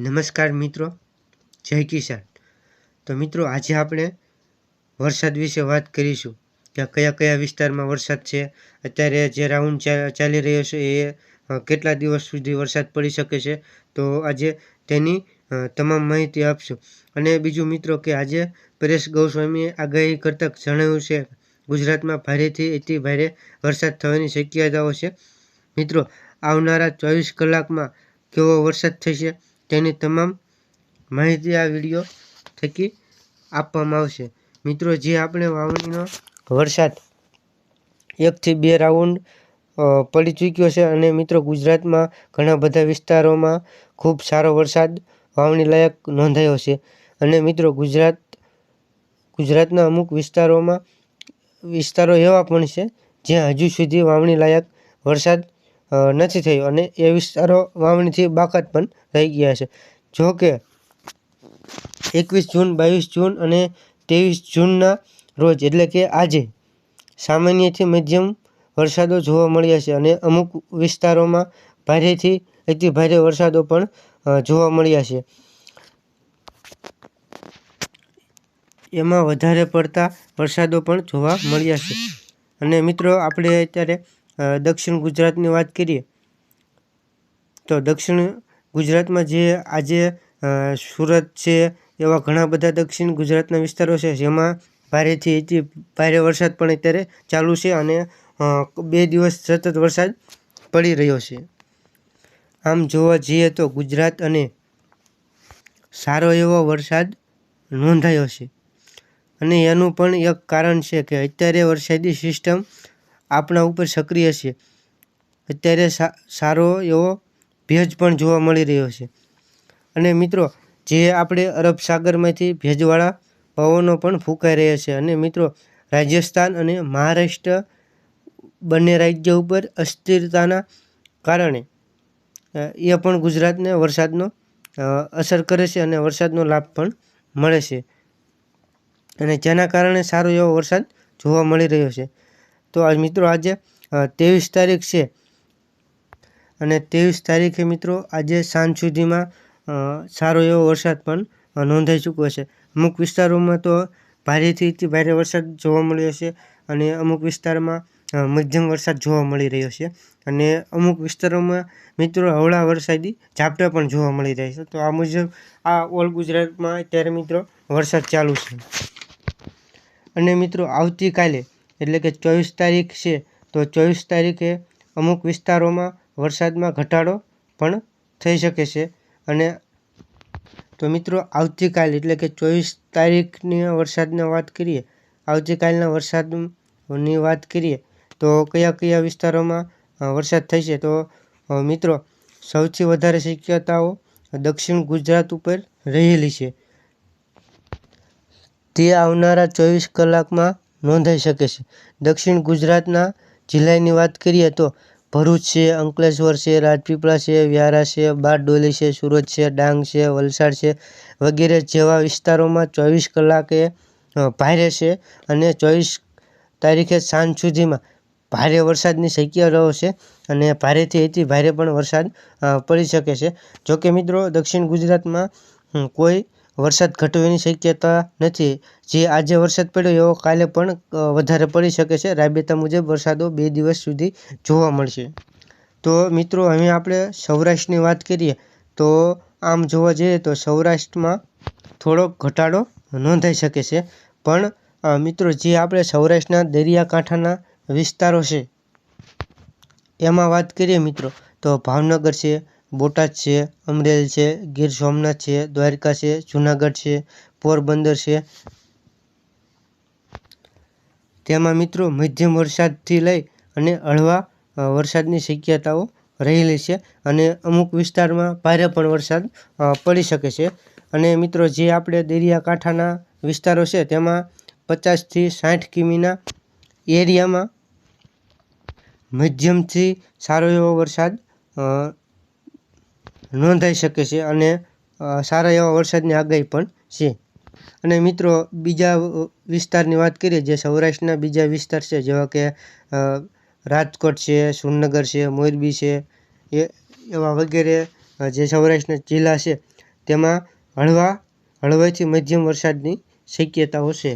નમસ્કાર મિત્રો. જય કિસાન. તો મિત્રો, આજે આપણે વરસાદ વિશે વાત કરીશું. કે કયા કયા વિસ્તારમાં વરસાદ છે? અત્યારે જે રાઉન્ડ ચાલી રહ્યો છે, એ કેટલા દિવસ સુધી વરસાદ પડી શકે છે? તો આજે તેની તમામ માહિતી આપશું. અને બીજું મિત્રો કે આજે પરેશ ગૌસ્વામીએ આગાહી કરતાં જણાવ્યું છે, ગુજરાતમાં ભારેથી અતિ ભારે વરસાદ થવાની શક્યતાઓ છે. મિત્રો, આવનારા ચોવીસ કલાકમાં કેવો વરસાદ થશે? તેની તમામ માહિતી આ વીડિયો થકી આપવામાં આવશે. મિત્રો, જે આપણે વાવણીનો વરસાદ એકથી બે રાઉન્ડ પડી ચૂક્યો છે અને મિત્રો, ગુજરાતમાં ઘણા બધા વિસ્તારોમાં ખૂબ સારો વરસાદ વાવણી લાયક નોંધાયો છે. અને મિત્રો, ગુજરાત, ગુજરાતના અમુક વિસ્તારોમાં, વિસ્તારો એવા પણ છે જ્યાં હજુ સુધી વાવણી લાયક વરસાદ નથી થયો. અને એ વિસ્તારો વાવણીથી બાકાત પણ રહી ગયા છે. જો કે, એકવીસ જૂન, બાવીસ જૂન અને ત્રેવીસ જૂનના રોજ, એટલે કે આજે, સામાન્યથી મધ્યમ વરસાદો જોવા મળ્યા છે અને અમુક વિસ્તારોમાં ભારેથી અતિ ભારે વરસાદો પણ જોવા મળ્યા છે. એમાં વધારે પડતા વરસાદો પણ જોવા મળ્યા છે. અને મિત્રો, આપણે અત્યારે દક્ષિણ ગુજરાતની વાત કરીએ, તો દક્ષિણ ગુજરાતમાં જે આજે સુરત છે એવા ઘણા બધા દક્ષિણ ગુજરાતના વિસ્તારો છે, જેમાં ભારેથી અતિ ભારે વરસાદ પણ અત્યારે ચાલુ છે અને બે દિવસ સતત વરસાદ પડી રહ્યો છે. આમ જોવા જઈએ તો ગુજરાત અને સારો એવો વરસાદ નોંધાયો છે. અને એનું પણ એક કારણ છે કે અત્યારે વરસાદી સિસ્ટમ આપણા ઉપર સક્રિય છે. અત્યારે સારો એવો ભેજ પણ જોવા મળી રહ્યો છે. અને મિત્રો, જે આપણે અરબ સાગરમાંથી ભેજવાળા પવનો પણ ફૂંકાઈ રહ્યા છે અને મિત્રો, રાજસ્થાન અને મહારાષ્ટ્ર બંને રાજ્ય ઉપર અસ્થિરતાના કારણે એ પણ ગુજરાતને વરસાદનો અસર કરે છે અને વરસાદનો લાભ પણ મળે છે. અને જેના કારણે સારો એવો વરસાદ જોવા મળી રહ્યો છે. તો આજ મિત્રો આજે ત્રેવીસ તારીખ છે. અને ત્રેવીસ તારીખે મિત્રો આજે સાંજ સુધીમાં સારો એવો વરસાદ પણ નોંધાઈ ચૂક્યો છે. અમુક વિસ્તારોમાં તો ભારેથી ભારે વરસાદ જોવા મળ્યો છે અને અમુક વિસ્તારમાં મધ્યમ વરસાદ જોવા મળી રહ્યો છે. અને અમુક વિસ્તારોમાં મિત્રો હવળા વરસાદી ઝાપટા પણ જોવા મળી રહ્યા છે. તો આ મુજબ આ ઓલ ગુજરાતમાં અત્યારે મિત્રો વરસાદ ચાલુ છે. અને મિત્રો આવતીકાલે એટલે કે ચોવીસ તારીખ છે, તો ચોવીસ તારીખે અમુક વિસ્તારોમાં વરસાદમાં ઘટાડો પણ થઈ શકે છે. અને તો મિત્રો, આવતીકાલ એટલે કે ચોવીસ તારીખની વરસાદની વાત કરીએ, આવતીકાલના વરસાદની વાત કરીએ, તો કયા કયા વિસ્તારોમાં વરસાદ થશે તો મિત્રો, સૌથી વધારે શક્યતાઓ દક્ષિણ ગુજરાત ઉપર રહેલી છે. તે આવનારા ચોવીસ કલાકમાં નોંધાઈ શકે છે. દક્ષિણ ગુજરાતના જિલ્લાની વાત કરીએ તો ભરૂચ છે, અંકલેશ્વર છે, રાજપીપળા છે, વ્યારા છે, બારડોલી છે, સુરત છે, ડાંગ છે, વલસાડ છે વગેરે જેવા વિસ્તારોમાં ચોવીસ કલાકે ભારે છે અને ચોવીસ તારીખે સાંજ સુધીમાં ભારે વરસાદની શક્યતાઓ છે અને ભારેથી અતિ ભારે પણ વરસાદ પડી શકે છે. જોકે મિત્રો દક્ષિણ ગુજરાતમાં કોઈ વરસાદ ઘટવાની શક્યતા નથી. જે આજે વરસાદ પડ્યો એવો કાલે પણ વધારે પડી શકે છે. રાબેતા મુજબ વરસાદો બે દિવસ સુધી જોવા મળશે. તો મિત્રો, હવે આપણે સૌરાષ્ટ્રની વાત કરીએ, તો આમ જોવા જઈએ તો સૌરાષ્ટ્રમાં થોડોક ઘટાડો નોંધાઈ શકે છે. પણ મિત્રો, જે આપણે સૌરાષ્ટ્રના દરિયાકાંઠાના વિસ્તારો છે, એમાં વાત કરીએ મિત્રો, તો ભાવનગર છે બોટાદ છે, અમરેલી છે, ગીર સોમનાથ છે, દ્વારકા છે, જુનાગઢ છે, પોરબંદર છે. તેમાં મિત્રો મધ્યમ વરસાદથી લઈ અને હળવા વરસાદની શક્યતાઓ રહેલી છે અને અમુક વિસ્તારમાં ભારે પણ વરસાદ પડી શકે છે. અને મિત્રો જે આપણે દરિયાકાંઠાના વિસ્તારો છે તેમાં પચાસથી સાઠ કિમીના એરિયામાં મધ્યમથી સારો એવો વરસાદ નોંધાઈ શકે છે અને સારા એવા વરસાદની આગાહી પણ છે. અને મિત્રો, બીજા વિસ્તારની વાત કરીએ, જે સૌરાષ્ટ્રના બીજા વિસ્તાર છે, જેવા કે રાજકોટ છે સુરનગર છે, મોરબી છે, એ, એવા વગેરે જે સૌરાષ્ટ્રના જિલ્લા છે, તેમાં હળવા, હળવાથી મધ્યમ વરસાદની શક્યતાઓ છે.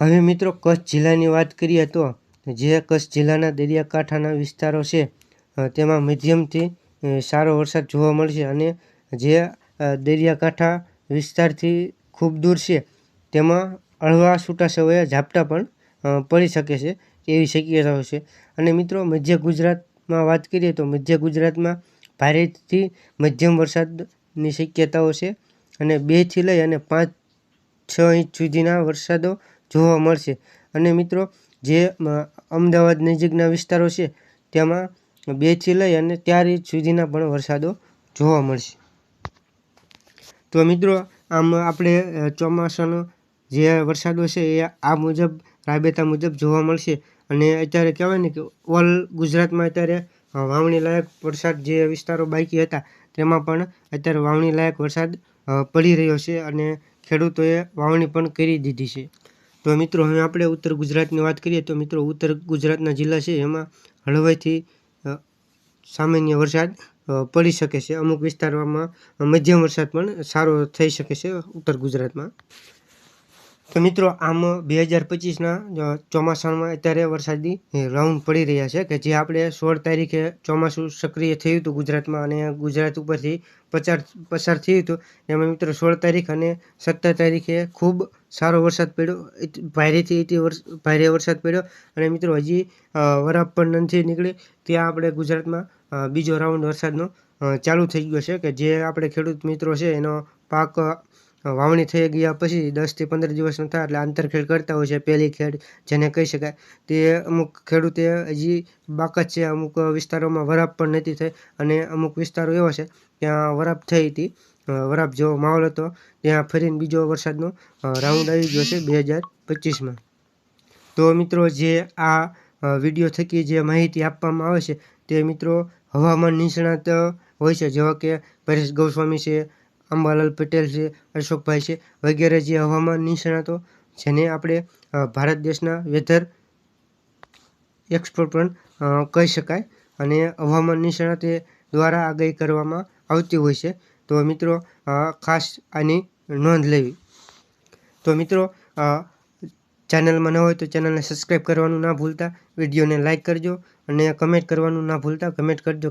હવે મિત્રો, કચ્છ જિલ્લાની વાત કરીએ તો, જે કચ્છ જિલ્લાના દરિયાકાંઠાના વિસ્તારો છે તેમાં મધ્યમથી સારો વરસાદ જોવા મળશે અને જે દરિયાકાંઠા વિસ્તારથી ખૂબ દૂર છે, તેમાં હળવા છૂટાછવાયા ઝાપટા પણ પડી શકે છે એવી શક્યતાઓ છે. અને મિત્રો, મધ્ય ગુજરાતમાં વાત કરીએ તો મધ્ય ગુજરાતમાં ભારેથી મધ્યમ વરસાદની શક્યતાઓ છે અને બેથી લઈ અને પાંચ, છ ઇંચ સુધીના વરસાદો જોવા મળશે. અને મિત્રો, જે અમદાવાદ નજીકના વિસ્તારો છે, તેમાં બેથી લઈ અને ત્યાર સુધીના પણ વરસાદો જોવા મળશે. તો મિત્રો આમ આપણે ચોમાસાનો જે વરસાદો છે એ આ મુજબ રાબેતા મુજબ જોવા મળશે. અને અત્યારે કહેવાય ને કે ઓલ ગુજરાતમાં અત્યારે વાવણી લાયક વરસાદ જે વિસ્તારો બાકી હતા તેમાં પણ અત્યારે વાવણી લાયક વરસાદ પડી રહ્યો છે અને ખેડૂતોએ વાવણી પણ કરી દીધી છે. તો મિત્રો હવે આપણે ઉત્તર ગુજરાતની વાત કરીએ તો મિત્રો ઉત્તર ગુજરાતના જિલ્લા છે એમાં હળવાથી અ, સામાન્ય વરસાદ પડી શકે છે. અમુક વિસ્તારોમાં મધ્યમ વરસાદ પણ સારો થઈ શકે છે ઉત્તર ગુજરાતમાં. તો મિત્રો, આમ બે હજાર પચીસના ચોમાસામાં અત્યારે વરસાદી રાઉન્ડ પડી રહ્યા છે કે જે આપણે સોળ તારીખે ચોમાસું સક્રિય થયું હતું ગુજરાતમાં અને ગુજરાત ઉપરથી પચાર, પસાર થયું હતું. એમાં મિત્રો, સોળ તારીખ અને સત્તર તારીખે ખૂબ સારો વરસાદ પડ્યો. ભારેથી વર્ષ ભારે વરસાદ પડ્યો. અને મિત્રો, હજી વરાપ પણ નથી નીકળી. ત્યાં આપણે ગુજરાતમાં બીજો રાઉન્ડ વરસાદનો ચાલુ થઈ ગયો છે કે જે આપણે ખેડૂત મિત્રો છે એનો પાક વાવણી થઈ ગયા પછી દસથી પંદર દિવસનો થાય એટલે આંતરખેડ કરતા હોય છે, પહેલી ખેડ જેને કહી શકાય. તે અમુક ખેડૂતે હજી બાકાત છે, અમુક વિસ્તારોમાં વરાપ પણ નથી થઈ અને અમુક વિસ્તારો એવા છે ત્યાં વરાપ થઈ હતી. વરાપ જેવો માહોલ હતો. ત્યાં ફરીને બીજો વરસાદનો રાઉન્ડ આવી ગયો છે બે હજાર પચીસમાં. તો મિત્રો જે આ વીડિયો થકી જે માહિતી આપવામાં આવે છે તે મિત્રો હવામાન નિષ્ણાત હોય છે. જેવા કે પરેશ ગોસ્વામી છે, અંબાલાલ પટેલ છે, અશોકભાઈ છે, વગેરે જે હવામાન નિષ્ણાતો જેને આપણે ભારત દેશના વેધર એક્સપર્ટ પણ કહી શકાય. અને હવામાન નિષ્ણાતે દ્વારા આગાહી કરવામાં આવતી હોય છે. તો મિત્રો ખાસ આની નોંધ લેવી. તો મિત્રો ચેનલમાં ન હોય તો ચેનલને સબસ્ક્રાઈબ કરવાનું ના ભૂલતા. વિડીયોને લાઇક કરજો. અને કમેન્ટ કરવાનું ના ભૂલતા કમેન્ટ કરજો.